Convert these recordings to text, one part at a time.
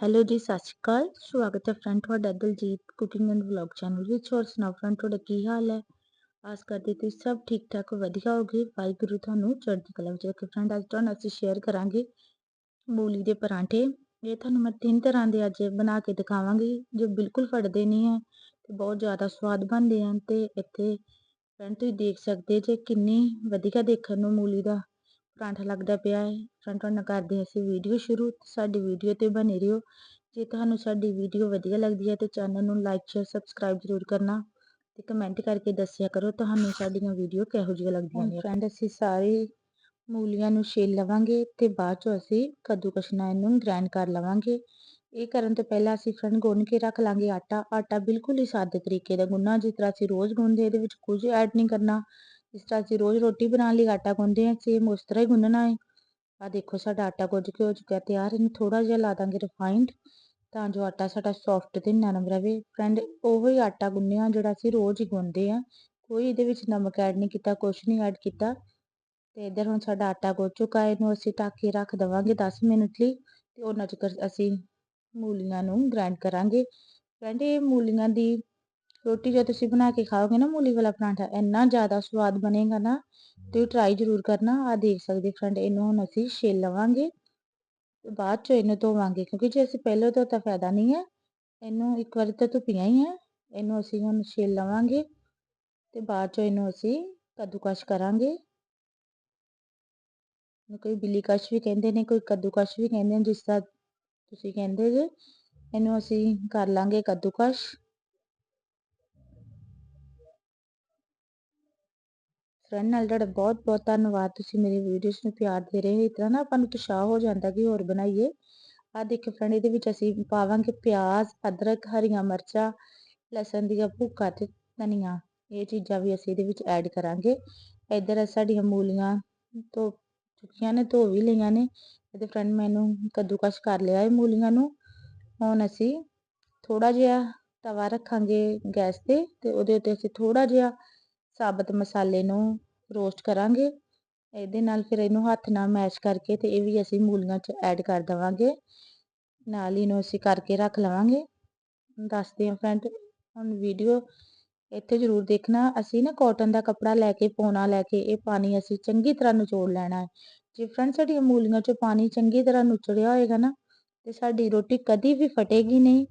Hello ਜੀ, ਸਤਿ ਸ਼੍ਰੀ ਅਕਾਲ। ਸਵਾਗਤ ਹੈ ਫਰੈਂਡ ਤੁਹਾਡਾ Daljeet cooking and vlog channel ਵਿੱਚ। ਹੋਰ ਸੁਣਾਓ ਫਰੈਂਡ ਤੁਹਾਡਾ ਕੀ ਹਾਲ ਹੈ? ਆਸ ਕਰਦੇ ਤੁਸੀਂ ਸਭ ਠੀਕ ਠਾਕ ਵਧੀਆ ਹੋਗੇ। ਵਾਹਿਗੁਰੂ ਤੁਹਾਨੂੰ ਚੜ੍ਹਦੀ ਕਲਾ ਵਿੱਚ ਰੱਖੇ। ਫਰੈਂਡ ਅੱਜ ਤੁਹਾਨੂੰ ਅਸੀਂ ਸ਼ੇਅਰ ਕਰਾਂਗੇ ਮੂਲੀ ਦੇ ਪਰਾਂਠੇ। ਇਹ ਤੁਹਾਨੂੰ ਮੈਂ ਤਿੰਨ ਤਰ੍ਹਾਂ ਦੇ ਅੱਜ ਬਣਾ ਕੇ ਦਿਖਾਵਾਂਗੀ, ਜੋ ਬਿਲਕੁਲ ਫੜਦੇ ਨਹੀਂ ਹੈ ਤੇ ਬਹੁਤ ਜ਼ਿਆਦਾ ਸਵਾਦ ਬਣਦੇ ਹਨ ਤੇ ਇੱਥੇ ਫਰੈਂਡ ਤੁਸੀਂ ਦੇਖ ਸਕਦੇ ਜੇ ਕਿੰਨੀ ਵਧੀਆ ਦੇਖਣ ਨੂੰ ਮੂਲੀ ਦਾ ਪਰਾਂਠਾ ਲੱਗਦਾ ਪਿਆ ਹੈ। ਫਰੈਂਡ ਤੁਹਾਡੇ ਨਾਲ ਕਰਦੇ ਅਸੀਂ ਵੀਡੀਓ ਸ਼ੁਰੂ। ਸਾਡੀ ਵੀਡੀਓ ਤੇ ਬਣੇ ਰਹੋ। ਜੇ ਤੁਹਾਨੂੰ ਸਾਡੀ ਵੀਡੀਓ ਵਧੀਆ ਲੱਗਦੀ ਹੈ ਤੇ ਚੈਨਲ ਨੂੰ ਲਾਈਕ ਸ਼ੇਅਰ ਸਬਸਕ੍ਰਾਈਬ ਜ਼ਰੂਰ ਕਰਨਾ ਤੇ ਕਮੈਂਟ ਕਰਕੇ ਦੱਸਿਆ ਕਰੋ। ਤੁਹਾਨੂੰ ਸਾਡੀਆਂ ਵੀਡੀਓ ਕਿਹੋ ਜਿਹੀਆਂ ਲੱਗਦੀਆਂ ਨੇ? ਫਰੈਂਡ ਅਸੀਂ ਸਾਰੇ ਮੂਲੀਆਂ ਨੂੰ ਛੇਲ ਲਵਾਂਗੇ ਤੇ ਬਾਅਦ ਚੋਂ ਅਸੀਂ ਕੱਦੂਕਸ਼ ਨਾਲ ਇਹਨੂੰ ਗ੍ਰਾਈਂਡ ਕਰ ਲਵਾਂਗੇ। ਇਹ ਕਰਨ ਤੋਂ ਪਹਿਲਾਂ ਅਸੀਂ ਫਰੈਂਡ ਗੁੰਨ ਕੇ ਰੱਖ ਲਾਂਗੇ ਆਟਾ। ਆਟਾ ਬਿਲਕੁਲ ਹੀ ਸਾਦੇ ਤਰੀਕੇ ਦਾ ਗੁੰਨਣਾ। ਜਿਸ ਤਰ੍ਹਾਂ ਅਸੀਂ ਰੋਜ਼ ਗੁੰਨਦੇ ਇਹਦੇ ਵਿੱਚ ਕੁਝ ਐਡ ਨਹੀਂ ਕਰਨਾ। ਜਿਸ ਤਰ੍ਹਾਂ ਅਸੀਂ ਰੋਜ਼ ਰੋਟੀ ਬਣਾਉਣ ਲਈ ਆਟਾ ਗੁੰਨਦੇ ਹਾਂ ਸੇਮ ਉਸ ਤਰ੍ਹਾਂ ਹੀ ਗੁੰਨਣਾ ਹੈ। ਆ ਦੇਖੋ ਸਾਡਾ ਆਟਾ ਗੁੱਝ ਕੇ ਹੋ ਚੁੱਕਿਆ ਤਿਆਰ ਇਹਨੂੰ ਥੋੜਾ ਜਿਹਾ ਲਾ ਦਾਂਗੇ ਰਿਫਾਈਨਡ ਤਾਂ ਜੋ ਆਟਾ ਸਾਡਾ ਸੌਫਟ ਤੇ ਨਰਮ ਰਵੇ ਫਰੈਂਡ ਉਹੋ ਹੀ ਆਟਾ ਗੁੰਨਿਆ ਜਿਹੜਾ ਅਸੀਂ ਰੋਜ਼ ਹੀ ਗੁੰਨਦੇ ਆ ਕੋਈ ਇਹਦੇ ਵਿੱਚ ਨਮਕ ਐਡ ਨਹੀਂ ਕੀਤਾ ਕੁਝ ਨਹੀਂ ਐਡ ਕੀਤਾ। ਤੇ ਇਧਰ ਹੁਣ ਸਾਡਾ ਆਟਾ ਗੁੱਝ ਚੁੱਕਾ ਹੈ, ਇਹਨੂੰ ਅਸੀਂ ਢੱਕ ਕੇ ਰੱਖ ਦਵਾਂਗੇ 10 ਮਿੰਟ ਲਈ ਤੇ ਉਹਨਾਂ ਚਿਰ ਅਸੀਂ ਮੂਲੀਆਂ ਨੂੰ ਗ੍ਰਾਈਂਡ ਕਰਾਂਗੇ। ਫਰੈਂਡ ਇਹ ਮੂਲੀਆਂ ਦੀ ਰੋਟੀ ਜੇ ਤੁਸੀਂ ਬਣਾ ਕੇ ਖਾਓਗੇ ਨਾ ਮੂਲੀ ਵਾਲਾ ਪਰਾਂਠਾ, ਇੰਨਾ ਜ਼ਿਆਦਾ ਸਵਾਦ ਬਣੇਗਾ ਨਾ ਤੇ ਟਰਾਈ ਜ਼ਰੂਰ ਕਰਨਾ ਆ ਦੇਖ ਸਕਦੇ ਫਰੈਂਡ ਇਹਨੂੰ ਹੁਣ ਅਸੀਂ ਛੇਲ ਲਵਾਂਗੇ ਬਾਅਦ ਚ ਇਹਨੂੰ ਧੋਵਾਂਗੇ, ਕਿਉਂਕਿ ਜੇ ਅਸੀਂ ਪਹਿਲਾਂ ਤੋਂ ਤਾਂ ਫਾਇਦਾ ਨਹੀਂ ਹੈ, ਇਹਨੂੰ ਇੱਕ ਵਾਰ ਤਾਂ ਧੁੱਪੀਆਂ ਹੀ ਹੈ, ਇਹਨੂੰ ਅਸੀਂ ਹੁਣ ਛੇਲ ਲਵਾਂਗੇ ਤੇ ਬਾਅਦ ਚ ਇਹਨੂੰ ਅਸੀਂ ਕੱਦੂਕਸ਼ ਕਰਾਂਗੇ। ਕੋਈ ਬਿੱਲੀ ਕਸ਼ ਵੀ ਕਹਿੰਦੇ ਨੇ, ਕੋਈ ਕੱਦੂਕਸ਼ ਵੀ ਕਹਿੰਦੇ ਨੇ, ਜਿਸ ਤਰ੍ਹਾਂ ਤੁਸੀਂ ਕਹਿੰਦੇ ਜੇ, ਇਹਨੂੰ ਅਸੀਂ ਕਰ ਲਾਂਗੇ ਕੱਦੂਕਸ਼। ਫਰੈਂਡ ਨਾਲ ਤੁਹਾਡਾ ਬਹੁਤ ਬਹੁਤ ਧੰਨਵਾਦ। ਤੁਸੀਂ ਮੇਰੀ ਵੀਡੀਓਜ਼ ਨੂੰ ਪਿਆਰ ਦੇ ਰਹੇ ਹੋ। ਇਤਨਾ ਨਾ ਆਪਾਂ ਨੂੰ ਉਤਸ਼ਾਹ ਹੋ ਜਾਂਦਾ ਕਿ ਹੋਰ ਬਣਾਈਏ। ਆ ਦੇਖੋ ਫਰੈਂਡ ਇਹਦੇ ਵਿੱਚ ਅਸੀਂ ਪਾਵਾਂਗੇ ਪਿਆਜ਼, ਅਦਰਕ, ਹਰੀਆਂ ਮਿਰਚਾਂ, ਲਸਣ ਦੀਆਂ ਭੁੱਕਾ ਤੇ ਧਨੀਆ। ਇਹ ਚੀਜ਼ਾਂ ਵੀ ਅਸੀਂ ਇਹਦੇ ਵਿੱਚ ਐਡ ਕਰਾਂਗੇ। ਇੱਧਰ ਸਾਡੀਆਂ ਮੂਲੀਆਂ ਤੋਂ ਚੁੱਕੀਆਂ ਨੇ, ਧੋ ਵੀ ਲਈਆਂ ਨੇ। ਇਹਦੇ ਫਰੈਂਡ ਮੈਨੂੰ ਕੱਦੂਕਸ਼ ਕਰ ਲਿਆ ਹੈ ਮੂਲੀਆਂ ਨੂੰ। ਹੁਣ ਅਸੀਂ ਥੋੜਾ ਜਿਹਾ ਤਵਾ ਰੱਖਾਂਗੇ ਗੈਸ ਤੇ ਤੇ ਉਹਦੇ ਉੱਤੇ ਅਸੀਂ ਥੋੜਾ ਜਿਹਾ ਸਾਬਤ ਮਸਾਲੇ ਨੂੰ ਰੋਸਟ ਕਰਾਂਗੇ। ਇਹਦੇ ਨਾਲ ਫਿਰ ਇਹਨੂੰ ਹੱਥ ਨਾਲ ਮੈਸ਼ ਕਰਕੇ ਤੇ ਇਹ ਵੀ ਅਸੀਂ ਮੂਲੀਆਂ 'ਚ ਐਡ ਕਰ ਦਵਾਂਗੇ। ਨਾਲ ਹੀ ਨੂੰ ਅਸੀਂ ਕਰਕੇ ਰੱਖ ਲਵਾਂਗੇ। ਦੱਸਦੇ ਹਾਂ ਫਰੈਂਡ ਹੁਣ ਵੀਡੀਓ ਇੱਥੇ ਜ਼ਰੂਰ ਦੇਖਣਾ। ਅਸੀਂ ਨਾ ਕਾਟਨ ਦਾ ਕੱਪੜਾ ਲੈ ਕੇ, ਪੋਣਾ ਲੈ ਕੇ ਇਹ ਪਾਣੀ ਅਸੀਂ ਚੰਗੀ ਤਰ੍ਹਾਂ ਨਿਚੋੜ ਲੈਣਾ ਹੈ। ਜੇ ਫਰੈਂਡ ਸਾਡੀਆਂ ਮੂਲੀਆਂ 'ਚੋਂ ਪਾਣੀ ਚੰਗੀ ਤਰ੍ਹਾਂ ਨੁਚੜਿਆ ਹੋਏਗਾ ਨਾ, ਤੇ ਸਾਡੀ ਰੋਟੀ ਕਦੀ ਵੀ ਫਟੇਗੀ ਨਹੀਂ।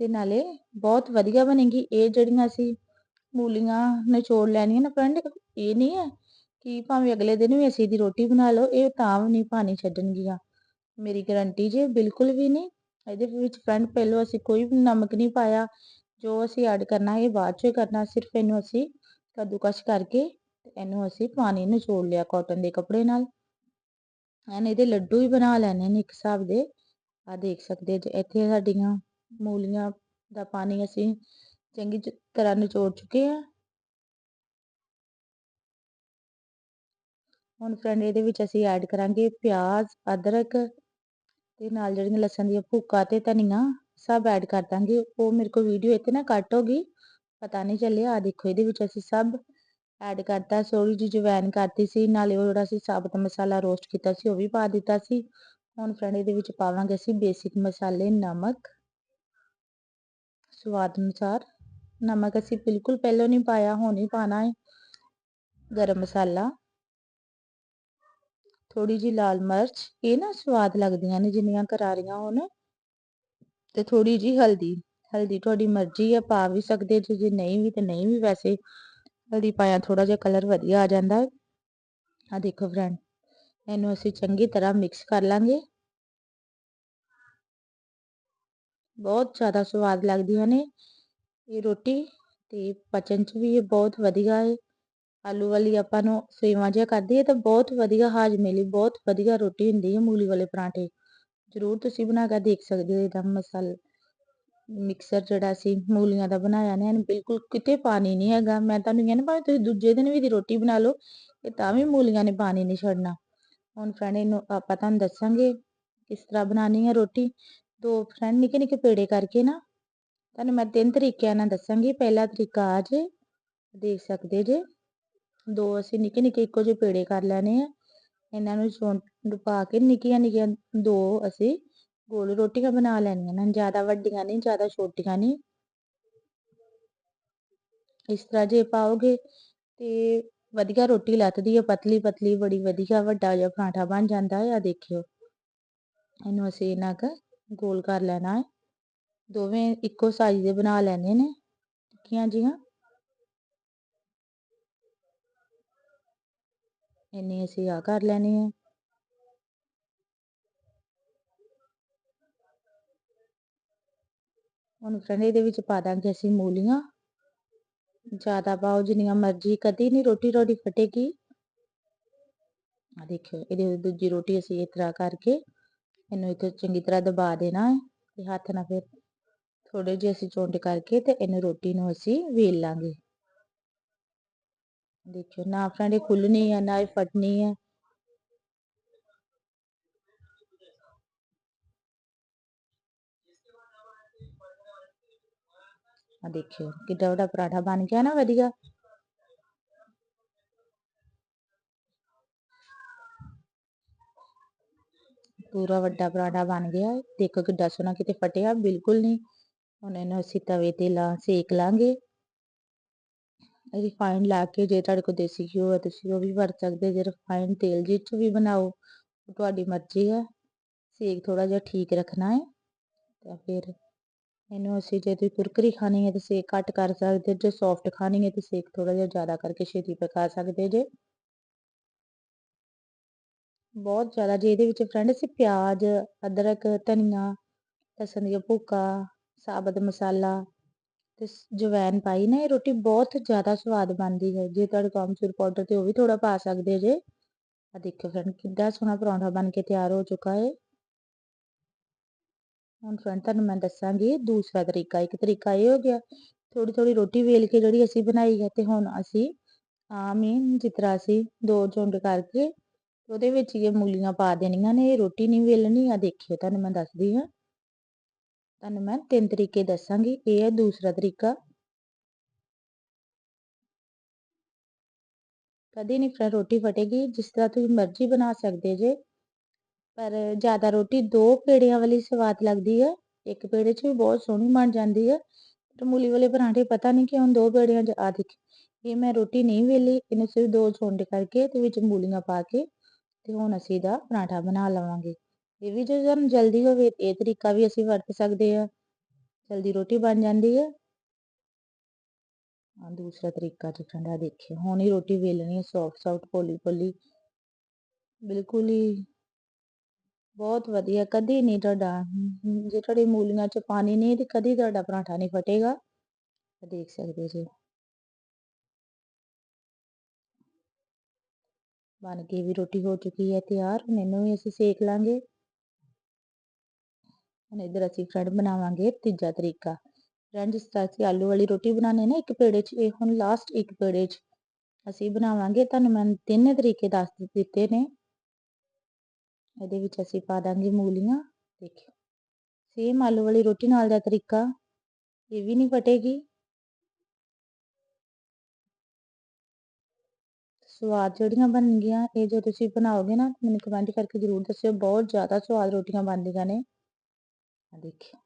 ਤੇ ਨਾਲੇ ਬਹੁਤ ਵਧੀਆ ਬਣੇਗੀ। ਇਹ ਜਿਹੜੀਆਂ ਅਸੀਂ ਮੂਲੀਆਂ ਨਿਚੋੜ ਲੈਣੀਆਂ ਨਾ ਫਰੈਂਡ ਇਹ ਨਹੀਂ ਹੈ ਕਿ ਭਾਵੇਂ ਅਗਲੇ ਦਿਨ ਵੀ ਅਸੀਂ ਦੀ ਰੋਟੀ ਬਣਾ ਲਓ, ਇਹ ਤਾਂ ਵੀ ਨਹੀਂ ਪਾਣੀ ਛੱਡਣਗੀਆਂ। ਮੇਰੀ ਗਾਰੰਟੀ ਜੇ ਬਿਲਕੁਲ ਵੀ ਨਹੀਂ ਇਹਦੇ ਵਿੱਚ ਫਰੈਂਡ ਪਹਿਲਾਂ ਅਸੀਂ ਕੋਈ ਵੀ ਨਮਕ ਨਹੀਂ ਪਾਇਆ, ਜੋ ਅਸੀਂ ਐਡ ਕਰਨਾ ਇਹ ਬਾਅਦ ਚੋਂ ਕਰਨਾ, ਸਿਰਫ ਇਹਨੂੰ ਅਸੀਂ ਕੱਦੂਕਸ਼ ਕਰਕੇ ਇਹਨੂੰ ਅਸੀਂ ਪਾਣੀ ਨਿਚੋੜ ਲਿਆ ਕਾਟਨ ਦੇ ਕੱਪੜੇ ਨਾਲ। ਐਨ ਇਹਦੇ ਲੱਡੂ ਹੀ ਬਣਾ ਲੈਣੇ ਨੇ ਇੱਕ ਹਿਸਾਬ ਦੇ। ਆ ਦੇਖ ਸਕਦੇ ਜੇ ਇੱਥੇ ਸਾਡੀਆਂ ਮੂਲੀਆਂ ਦਾ ਪਾਣੀ ਅਸੀਂ ਚੰਗੀ ਤਰ੍ਹਾਂ ਨਿਚੋੜ ਚੁੱਕੇ ਆ। ਹੁਣ ਫਰੈਂਡ ਇਹਦੇ ਵਿੱਚ ਅਸੀਂ ਐਡ ਕਰਾਂਗੇ ਪਿਆਜ਼, ਅਦਰਕ ਤੇ ਨਾਲ ਜਿਹੜੀਆਂ ਲਸਣ ਦੀਆਂ ਭੁੱਕਾ ਤੇ ਧਨੀਆ, ਸਭ ਐਡ ਕਰ ਦਾਂਗੇ। ਉਹ ਮੇਰੇ ਕੋਲ ਵੀਡੀਓ ਇੱਥੇ ਨਾ ਕੱਟ ਹੋ ਗਈ, ਪਤਾ ਨਹੀਂ ਚੱਲਿਆ। ਆ ਦੇਖੋ, ਇਹਦੇ ਵਿੱਚ ਅਸੀਂ ਸਭ ਐਡ ਕਰਤਾ ਥੋੜੀ ਜਿਹੀ ਜਵੈਨ ਕਰਤੀ ਸੀ, ਨਾਲੇ ਉਹ ਜਿਹੜਾ ਅਸੀਂ ਸਾਬਤ ਮਸਾਲਾ ਰੋਸਟ ਕੀਤਾ ਸੀ, ਉਹ ਵੀ ਪਾ ਦਿੱਤਾ ਸੀ। ਹੁਣ ਫਰੈਂਡ ਇਹਦੇ ਵਿੱਚ ਪਾਵਾਂਗੇ ਅਸੀਂ ਬੇਸਿਕ ਮਸਾਲੇ ਨਮਕ, ਸਵਾਦ ਅਨੁਸਾਰ। ਨਮਕ ਅਸੀਂ ਬਿਲਕੁਲ ਪਹਿਲਾਂ ਨਹੀਂ ਪਾਇਆ, ਹੁਣ ਹੀ ਪਾਣਾ ਹੈ। ਗਰਮ ਮਸਾਲਾ। ਥੋੜੀ ਜੀ ਲਾਲ ਮਿਰਚ, ਇਹ ਨਾ ਸਵਾਦ ਲੱਗਦੀਆਂ ਨੇ ਜਿੰਨੀਆਂ ਕਰਾਰੀਆਂ ਹੋਣ। ਤੇ ਥੋੜੀ ਜੀ ਹਲਦੀ ਹਲਦੀ ਤੁਹਾਡੀ ਮਰਜ਼ੀ ਹੈ ਪਾ ਵੀ ਸਕਦੇ ਜੇ ਜੇ ਨਹੀਂ ਵੀ ਤੇ ਨਹੀਂ ਵੀ ਵੈਸੇ ਹਲਦੀ ਪਾਇਆ ਥੋੜਾ ਜਿਹਾ ਕਲਰ ਵਧੀਆ ਆ ਜਾਂਦਾ ਹੈ। ਆ ਦੇਖੋ ਫਰੈਂਡ ਇਹਨੂੰ ਅਸੀਂ ਚੰਗੀ ਤਰ੍ਹਾਂ ਮਿਕਸ ਕਰ ਲਾਂਗੇ। ਬਹੁਤ ਜ਼ਿਆਦਾ ਸਵਾਦ ਲੱਗਦੀਆਂ ਨੇ। ਇਹ ਰੋਟੀ ਤੇ ਪਚਨ ਚ ਵੀ ਇਹ ਬਹੁਤ ਵਧੀਆ ਹੈ ਆਲੂ ਵਾਲੀ ਆਪਾਂ ਨੂੰ ਸੇਵਾ ਜਿਹਾ ਕਰਦੀ ਹੈ ਤਾਂ ਬਹੁਤ ਵਧੀਆ ਹਾਜ਼ਮੇ ਲਈ ਬਹੁਤ ਵਧੀਆ ਰੋਟੀ ਹੁੰਦੀ ਹੈ ਮੂਲੀ ਵਾਲੇ ਪਰਾਂਠੇ। ਜ਼ਰੂਰ ਤੁਸੀਂ ਬਣਾ ਕੇ ਦੇਖ ਸਕਦੇ ਹੋ ਇਹਦਾ ਮਸਾਲਾ। ਮਿਕਸਰ ਜਿਹੜਾ ਸੀ ਮੂਲੀਆਂ ਦਾ ਬਣਾਇਆ ਨੇ ਬਿਲਕੁਲ ਕਿਤੇ ਪਾਣੀ ਨਹੀਂ ਹੈਗਾ। ਮੈਂ ਤੁਹਾਨੂੰ ਕਹਿੰਦਾ ਭਾਵੇਂ ਤੁਸੀਂ ਦੂਜੇ ਦਿਨ ਵੀ ਦੀ ਰੋਟੀ ਬਣਾ ਲਓ, ਇਹ ਤਾਂ ਵੀ ਮੂਲੀਆਂ ਨੇ ਪਾਣੀ ਨਹੀਂ ਛੱਡਣਾ। ਹੁਣ ਫਰੈਂਡ ਇਹਨੂੰ ਆਪਾਂ ਤੁਹਾਨੂੰ ਦੱਸਾਂਗੇ ਕਿਸ ਤਰ੍ਹਾਂ ਬਣਾਉਣੀ ਹੈ ਰੋਟੀ। ਦੋ ਫਰੈਂਡ ਨਿੱਕੇ ਨਿੱਕੇ ਪੇੜੇ ਕਰਕੇ ਨਾ ਤੁਹਾਨੂੰ ਮੈਂ ਤਿੰਨ ਤਰੀਕਿਆਂ ਨਾਲ ਦੱਸਾਂਗੀ। ਪਹਿਲਾ ਤਰੀਕਾ ਆ ਜੇ, ਦੇਖ ਸਕਦੇ ਜੇ। ਦੋ ਅਸੀਂ ਨਿੱਕੇ ਨਿੱਕੇ ਇੱਕੋ ਜਿਹੇ ਪੇੜੇ ਕਰ ਲੈਣੇ ਆ। ਇਹਨਾਂ ਨੂੰ ਚੁੰਡ ਪਾ ਕੇ ਨਿੱਕੀਆਂ ਨਿੱਕੀਆਂ ਦੋ ਅਸੀਂ ਗੋਲ ਰੋਟੀਆਂ ਬਣਾ ਲੈਣੀਆਂ ਨੇ। ਜ਼ਿਆਦਾ ਵੱਡੀਆਂ ਨਹੀਂ, ਜ਼ਿਆਦਾ ਛੋਟੀਆਂ ਨਹੀਂ। ਇਸ ਤਰ੍ਹਾਂ ਜੇ ਪਾਓਗੇ ਤੇ ਵਧੀਆ ਰੋਟੀ ਲੱਥਦੀ ਹੈ ਪਤਲੀ ਪਤਲੀ, ਬੜੀ ਵਧੀਆ, ਵੱਡਾ ਜਿਹਾ ਪਰਾਂਠਾ ਬਣ ਜਾਂਦਾ ਹੈ ਆ, ਦੇਖਿਓ। ਇਹਨੂੰ ਅਸੀਂ ਇਹਨਾਂ ਕ ਗੋਲ ਕਰ ਲੈਣਾ ਹੈ ਦੋਵੇਂ ਇੱਕੋ ਸਾਈਜ਼ ਦੇ ਬਣਾ ਲੈਣੇ ਨੇ, ਟਿੱਕੀਆਂ ਜੀਆਂ ਇੰਨੀ ਅਸੀਂ ਆ ਕਰ ਲੈਣੀ ਹੈ। ਹੁਣ ਫਰੈਂਡ ਇਹਦੇ ਵਿੱਚ ਪਾ ਦਾਂਗੇ ਅਸੀਂ ਮੂਲੀਆਂ। ਜ਼ਿਆਦਾ ਪਾਓ, ਜਿੰਨੀਆਂ ਮਰਜ਼ੀ, ਕਦੀ ਨਹੀਂ ਰੋਟੀ ਰੋਟੀ ਫਟੇਗੀ। ਆ ਦੇਖਿਓ, ਇਹਦੇ ਦੂਜੀ ਰੋਟੀ ਅਸੀਂ ਇਸ ਤਰ੍ਹਾਂ ਕਰਕੇ ਇਹਨੂੰ ਇੱਥੇ ਚੰਗੀ ਤਰ੍ਹਾਂ ਦਬਾ ਦੇਣਾ ਹੈ, ਤੇ ਹੱਥ ਨਾਲ ਫਿਰ ਥੋੜੇ ਜਿਹੇ ਅਸੀਂ ਚੌਂਟ ਕਰਕੇ ਤੇ ਇਹਨੂੰ ਰੋਟੀ ਨੂੰ ਅਸੀਂ ਵੇਲ ਲਾਂਗੇ ਦੇਖਿਓ ਨਾ ਫਰੈਂਡ ਇਹ ਖੁੱਲਣੀ ਹੈ ਨਾ ਇਹ ਫਟਣੀ ਹੈ ਆ ਦੇਖਿਓ ਕਿੱਡਾ ਵੱਡਾ ਪਰਾਠਾ ਬਣ ਗਿਆ ਨਾ ਵਧੀਆ ਪੂਰਾ ਵੱਡਾ ਪਰਾਠਾ ਬਣ ਗਿਆ ਦੇਖੋ ਕਿੱਡਾ ਸੋਹਣਾ ਕਿਤੇ ਫਟਿਆ ਬਿਲਕੁਲ ਨਹੀਂ ਹੁਣ ਇਹਨੂੰ ਅਸੀਂ ਤਵੇ ਤੇ ਲਾ, ਸੇਕ ਲਾਂਗੇ। ਰਿਫਾਈਂਡ ਲਾ ਕੇ ਜੇ ਤੁਹਾਡੇ ਕੋਲ ਦੇਸੀ ਘਿਓ ਹੈ, ਤੁਸੀਂ ਉਹ ਵੀ ਵਰਤ ਸਕਦੇ ਜੇ ਰਿਫਾਈਂਡ ਤੇਲ ਜਿਹ 'ਚ ਵੀ ਬਣਾਓ ਤੁਹਾਡੀ ਮਰਜ਼ੀ ਹੈ। ਸੇਕ ਥੋੜਾ ਜਿਹਾ ਠੀਕ ਰੱਖਣਾ ਹੈ। ਤਾਂ ਫਿਰ ਇਹਨੂੰ ਅਸੀਂ ਜੇ ਤੁਸੀਂ ਕੁਰਕਰੀ ਖਾਣੀ ਹੈ, ਤਾਂ ਸੇਕ ਘੱਟ ਕਰ ਸਕਦੇ ਜੇ ਸੌਫਟ ਖਾਣੀ ਹੈ, ਤਾਂ ਸੇਕ ਥੋੜਾ ਜਿਹਾ ਜ਼ਿਆਦਾ ਕਰਕੇ ਛੇਤੀ ਪਕਾ ਸਕਦੇ ਜੇ। ਬਹੁਤ ਜ਼ਿਆਦਾ ਜੇ ਇਹਦੇ ਵਿੱਚ ਫਰੈਂਡ ਅਸੀਂ ਪਿਆਜ਼, ਅਦਰਕ, ਧਨੀਆ, ਲਸਣ ਦੀਆਂ ਭੁੱਕਾ ਸਾਬਤ ਮਸਾਲਾ ਤੇ ਜਵੈਨ ਪਾਈ ਨਾ, ਇਹ ਰੋਟੀ ਬਹੁਤ ਜ਼ਿਆਦਾ ਸਵਾਦ ਬਣਦੀ ਹੈ। ਜੇ ਤੁਹਾਡੇ ਕੋਲ ਅਮਚੂਰ ਪਾਊਡਰ ਤੇ ਉਹ ਵੀ ਥੋੜਾ ਪਾ ਸਕਦੇ ਜੇ। ਆ ਦੇਖੋ ਫਰੈਂਡ ਕਿੰਨਾ ਸੋਹਣਾ ਪਰੌਂਠਾ ਬਣ ਕੇ ਤਿਆਰ ਹੋ ਚੁੱਕਾ ਹੈ ਹੁਣ ਫਰੈਂਡ ਤੁਹਾਨੂੰ ਮੈਂ ਦੱਸਾਂਗੀ ਦੂਸਰਾ ਤਰੀਕਾ। ਇੱਕ ਤਰੀਕਾ ਇਹ ਹੋ ਗਿਆ ਥੋੜੀ ਥੋੜੀ ਰੋਟੀ ਵੇਲ ਕੇ ਜਿਹੜੀ ਅਸੀਂ ਬਣਾਈ ਹੈ ਤੇ ਹੁਣ ਅਸੀਂ ਆਮ ਹੀ ਜਿਸ ਤਰ੍ਹਾਂ ਅਸੀਂ ਦੋ ਝੁੰਡ ਕਰਕੇ ਉਹਦੇ ਵਿੱਚ ਇਹ ਮੂਲੀਆਂ ਪਾ ਦੇਣੀਆਂ ਨੇ, ਇਹ ਰੋਟੀ ਨਹੀਂ ਵੇਲਣੀ। ਆ ਦੇਖਿਓ, ਤੁਹਾਨੂੰ ਮੈਂ ਦੱਸਦੀ ਹਾਂ। ਤੁਹਾਨੂੰ ਮੈਂ ਤਿੰਨ ਤਰੀਕੇ ਦੱਸਾਂਗੀ, ਇਹ ਹੈ ਦੂਸਰਾ ਤਰੀਕਾ। ਕਦੇ ਨਹੀਂ ਫਿਰ ਰੋਟੀ ਫਟੇਗੀ, ਜਿਸ ਤਰ੍ਹਾਂ ਤੁਸੀਂ ਮਰਜ਼ੀ ਬਣਾ ਸਕਦੇ ਜੇ, ਪਰ ਜ਼ਿਆਦਾ ਰੋਟੀ ਦੋ ਪੇੜਿਆਂ ਵਾਲੀ ਸਵਾਦ ਲੱਗਦੀ ਹੈ, ਇੱਕ ਪੇੜੇ 'ਚ ਵੀ ਬਹੁਤ ਸੋਹਣੀ ਬਣ ਜਾਂਦੀ ਹੈ ਤੇ ਮੂਲੀ ਵਾਲੇ ਪਰਾਂਠੇ ਪਤਾ ਨਹੀਂ ਕਿਉਂ ਦੋ ਪੇੜਿਆਂ 'ਚ ਆ ਦੇਖ, ਇਹ ਮੈਂ ਰੋਟੀ ਨਹੀਂ ਵੇਲੀ, ਇਹਨੂੰ ਸਿਰਫ ਦੋ ਛੋਂਡ ਕਰਕੇ ਤੇ ਵਿੱਚ ਮੂਲੀਆਂ ਪਾ ਕੇ, ਤੇ ਹੁਣ ਅਸੀਂ ਇਹਦਾ ਪਰਾਂਠਾ ਬਣਾ ਲਵਾਂਗੇ। ਇਹ ਵੀ ਜੇ ਤੁਹਾਨੂੰ ਜਲਦੀ ਹੋਵੇ, ਇਹ ਤਰੀਕਾ ਵੀ ਅਸੀਂ ਵਰਤ ਸਕਦੇ ਆ ਜਲਦੀ ਰੋਟੀ ਬਣ ਜਾਂਦੀ ਹੈ। ਆ ਦੂਸਰਾ ਤਰੀਕਾ ਜੀ ਠੰਡਾ ਦੇਖਿਓ, ਹੁਣ ਹੀ ਰੋਟੀ ਵੇਲਣੀ ਹੈ ਸੌਫਟ ਸੌਫਟ ਪੋਲੀ ਪੋਲੀ ਬਿਲਕੁਲ ਹੀ ਬਹੁਤ ਵਧੀਆ, ਕਦੀ ਨਹੀਂ ਤੁਹਾਡਾ, ਜੇ ਤੁਹਾਡੀ ਮੂਲੀਆਂ 'ਚ ਪਾਣੀ ਨਹੀਂ ਤੇ ਕਦੀ ਤੁਹਾਡਾ ਪਰਾਂਠਾ ਨਹੀਂ ਫਟੇਗਾ। ਦੇਖ ਸਕਦੇ ਜੀ। ਬਣ ਕੇ ਵੀ ਰੋਟੀ ਹੋ ਚੁੱਕੀ ਹੈ, ਤਿਆਰ, ਹੁਣ ਇਹਨੂੰ ਵੀ ਅਸੀਂ ਸੇਕ ਲਾਂਗੇ। ਹੁਣ ਇਧਰ ਅਸੀਂ ਫਰੈਂਡ ਬਣਾਵਾਂਗੇ ਤੀਜਾ ਤਰੀਕਾ। ਫਰੈਂਡ ਜਿਸ ਤਰ੍ਹਾਂ ਅਸੀਂ ਆਲੂ ਵਾਲੀ ਰੋਟੀ ਬਣਾਉਂਦੇ ਨਾ ਇੱਕ ਪੇੜੇ 'ਚ, ਇਹ ਹੁਣ ਲਾਸਟ ਇੱਕ ਪੇੜੇ 'ਚ। ਅਸੀਂ ਬਣਾਵਾਂਗੇ, ਤੁਹਾਨੂੰ ਮੈਂ ਤਿੰਨ ਤਰੀਕੇ ਦੱਸ ਦਿੱਤੇ ਨੇ। ਇਹਦੇ ਵਿੱਚ ਅਸੀਂ ਪਾ ਦਾਂਗੇ ਮੂਲੀਆਂ, ਦੇਖਿਓ। ਸੇਮ ਆਲੂ ਵਾਲੀ ਰੋਟੀ ਨਾਲ ਦਾ ਤਰੀਕਾ, ਇਹ ਵੀ ਨਹੀਂ ਫਟੇਗੀ। ਸਵਾਦ ਜਿਹੜੀਆਂ ਬਣ ਗਈਆਂ, ਇਹ ਜੋ ਤੁਸੀਂ ਬਣਾਓਗੇ ਨਾ, ਮੈਨੂੰ ਕਮੈਂਟ ਕਰਕੇ ਜ਼ਰੂਰ ਦੱਸਿਓ, ਬਹੁਤ ਜ਼ਿਆਦਾ ਸਵਾਦ ਰੋਟੀਆਂ ਬਣਦੀਆਂ ਨੇ। ਆ ਦੇਖਿਓ।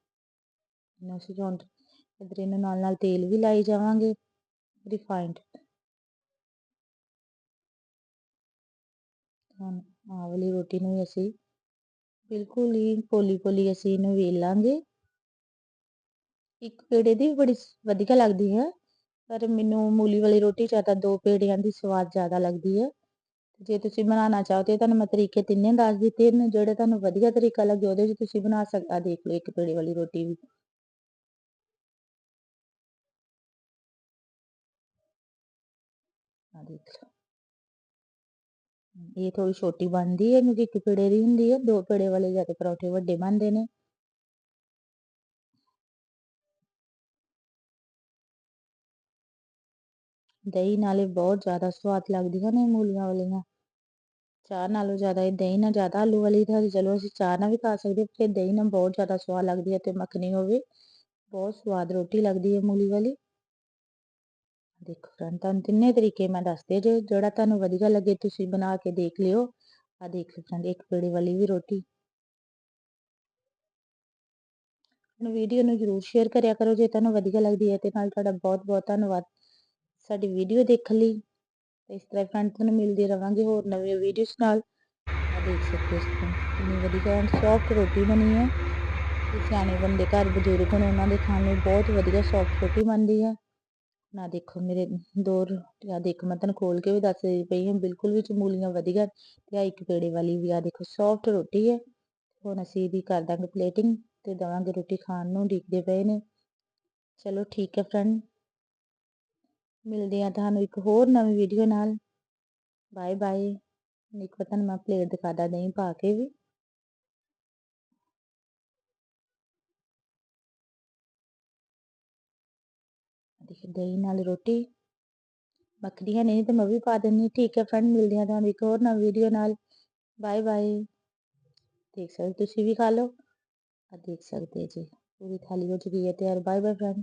ਇਹਨਾਂ ਅਸੀਂ ਹੁਣ ਇਧਰ ਇਹਨੂੰ ਨਾਲ ਨਾਲ ਤੇਲ ਵੀ ਲਾਈ ਜਾਵਾਂਗੇ ਰਿਫਾਈਨਡ ਹੁਣ ਆਹ ਵਾਲੀ ਰੋਟੀ ਨੂੰ ਅਸੀਂ ਬਿਲਕੁਲ ਹੀ ਪੋਲੀ ਪੋਲੀ ਅਸੀਂ ਇਹਨੂੰ ਵੇਲਾਂਗੇ ਇੱਕ ਪੇੜੇ ਦੀ ਬੜੀ ਵਧੀਆ ਲੱਗਦੀ ਹੈ, ਪਰ ਮੈਨੂੰ ਮੂਲੀ ਵਾਲੀ ਰੋਟੀ ਜ਼ਿਆਦਾ ਦੋ ਪੇੜਿਆਂ ਦੀ ਸਵਾਦ ਜ਼ਿਆਦਾ ਲੱਗਦੀ ਹੈ। ਜੇ ਤੁਸੀਂ ਬਣਾਉਣਾ ਚਾਹੋ ਤੁਹਾਨੂੰ ਮੈਂ ਤਰੀਕੇ ਤਿੰਨੇ ਦੱਸ ਦਿੱਤੇ ਨੇ, ਜਿਹੜੇ ਤੁਹਾਨੂੰ ਵਧੀਆ ਤਰੀਕਾ ਲੱਗੇ, ਉਹਦੇ ਵਿੱਚ ਤੁਸੀਂ ਬਣਾ ਸਕਦਾ ਦੇਖ ਲਓ, ਇੱਕ ਪੇੜੇ ਵਾਲੀ ਰੋਟੀ ਵੀ। ਆ ਦੇਖ ਲਓ। ਇਹ ਥੋੜੀ ਛੋਟੀ ਬਣਦੀ ਹੈ ਕਿਉਂਕਿ ਇੱਕ ਪੇੜੇ ਦੀ ਹੁੰਦੀ ਹੈ, ਦੋ ਪੇੜੇ ਵਾਲੇ ਜ਼ਿਆਦਾ ਪਰੌਠੇ ਵੱਡੇ ਬਣਦੇ ਨੇ। ਦਹੀਂ ਨਾਲੇ ਬਹੁਤ ਜ਼ਿਆਦਾ ਸਵਾਦ ਲੱਗਦੀਆਂ ਨੇ ਮੂਲੀਆਂ ਵਾਲੀਆਂ। ਚਾਹ ਨਾਲੋਂ ਜ਼ਿਆਦਾ ਇਹ ਦਹੀਂ ਨਾਲ ਜ਼ਿਆਦਾ ਆਲੂ ਵਾਲੀ ਤਾਂ ਚਲੋ ਅਸੀਂ ਚਾਹ ਨਾਲ ਵੀ ਖਾ ਸਕਦੇ ਪਰ ਦਹੀਂ ਨਾਲ ਬਹੁਤ ਜ਼ਿਆਦਾ ਸਵਾਦ ਲੱਗਦੀ ਹੈ ਤੇ ਮੱਖਣੀ ਹੋਵੇ, ਬਹੁਤ ਸਵਾਦ ਰੋਟੀ ਲੱਗਦੀ ਹੈ ਮੂਲੀ ਵਾਲੀ। ਦੇਖੋ ਫਰੈਂਡ ਤੁਹਾਨੂੰ ਤਿੰਨੇ ਤਰੀਕੇ ਮੈਂ ਦੱਸਦੇ ਜੇ ਜਿਹੜਾ ਤੁਹਾਨੂੰ ਵਧੀਆ ਲੱਗੇ ਤੁਸੀਂ ਬਣਾ ਕੇ ਦੇਖ ਲਿਓ। ਆ ਦੇਖ ਲਓ ਫਰੈਂਡ ਇੱਕ ਪੇੜੇ ਵਾਲੀ ਵੀ ਰੋਟੀ। ਹੁਣ ਵੀਡੀਓ ਨੂੰ ਜ਼ਰੂਰ ਸ਼ੇਅਰ ਕਰਿਆ ਕਰੋ ਜੇ ਤੁਹਾਨੂੰ ਵਧੀਆ ਲੱਗਦੀ ਹੈ, ਤੇ ਨਾਲ ਤੁਹਾਡਾ ਬਹੁਤ ਬਹੁਤ ਧੰਨਵਾਦ। ਸਾਡੀ ਵੀਡੀਓ ਦੇਖਣ ਲਈ। ਇਸ ਤਰ੍ਹਾਂ ਫਰੈਂਡ ਤੁਹਾਨੂੰ ਮਿਲਦੇ ਰਵਾਂਗੇ ਹੋਰ ਨਵੀਆਂ ਵੀਡੀਓਜ਼ ਨਾਲ। ਆ ਦੇਖ ਸਕਦੇ ਹੋ ਕਿੰਨੀ ਵਧੀਆ ਐਂਡ ਸੌਫਟ ਰੋਟੀ ਬਣੀ ਹੈ। ਤੇ ਸਿਆਣੇ ਬੰਦੇ ਘਰ ਬਜ਼ੁਰਗ ਨੇ ਉਹਨਾਂ ਦੇ ਖਾਣ ਲਈ ਬਹੁਤ ਵਧੀਆ ਸੌਫਟ ਰੋਟੀ ਬਣਦੀ ਹੈ। ਨਾ ਦੇਖੋ ਮੇਰੇ ਦੋ ਰੋਟੀਆਂ ਦੇਖ ਮੈਂ ਤੁਹਾਨੂੰ ਖੋਲ ਕੇ ਵੀ ਦੱਸਦੀ ਪਈ ਹਾਂ, ਬਿਲਕੁਲ ਵੀ ਚਮੂਲੀਆਂ ਵਧੀਆ ਤੇ ਆ ਇੱਕ ਪੇੜੇ ਵਾਲੀ ਵੀ ਆ ਦੇਖੋ ਸੌਫਟ ਰੋਟੀ ਹੈ। ਹੁਣ ਅਸੀਂ ਇਹਦੀ ਕਰ ਦਾਂਗੇ ਪਲੇਟਿੰਗ ਤੇ ਦਵਾਂਗੇ ਰੋਟੀ ਖਾਣ ਨੂੰ ਡਿੱਗਦੇ ਪਏ ਨੇ। ਚਲੋ ਠੀਕ ਹੈ ਫਰੈਂਡ ਮਿਲਦੇ ਆ ਤੁਹਾਨੂੰ ਇੱਕ ਹੋਰ ਨਵੀਂ ਵੀਡੀਓ ਨਾਲ। ਬਾਏ ਬਾਏ ਇੱਕ ਵਾਰ ਤੁਹਾਨੂੰ ਮੈਂ ਪਲੇਟ ਦਿਖਾਦਾ ਦਹੀਂ ਪਾ ਕੇ ਵੀ। ਦੇਖੋ, ਦਹੀਂ ਨਾਲ ਰੋਟੀ ਮੱਖਣੀਆਂ ਨਹੀਂ ਤੇ ਮੈਂ ਵੀ ਪਾ ਦਿੰਨੀ ਠੀਕ ਹੈ ਫਰੈਂਡ ਮਿਲਦੇ ਆ ਤੁਹਾਨੂੰ ਇੱਕ ਹੋਰ ਨਵੀਂ ਵੀਡੀਓ ਨਾਲ। ਬਾਏ ਬਾਏ ਦੇਖ ਸਕਦੇ ਤੁਸੀਂ ਵੀ ਖਾ ਲਓ। ਆ ਦੇਖ ਸਕਦੇ ਜੀ। ਪੂਰੀ ਥਾਲੀ ਹੋ ਚੁੱਕੀ ਹੈ ਤਿਆਰ। Bye bye friend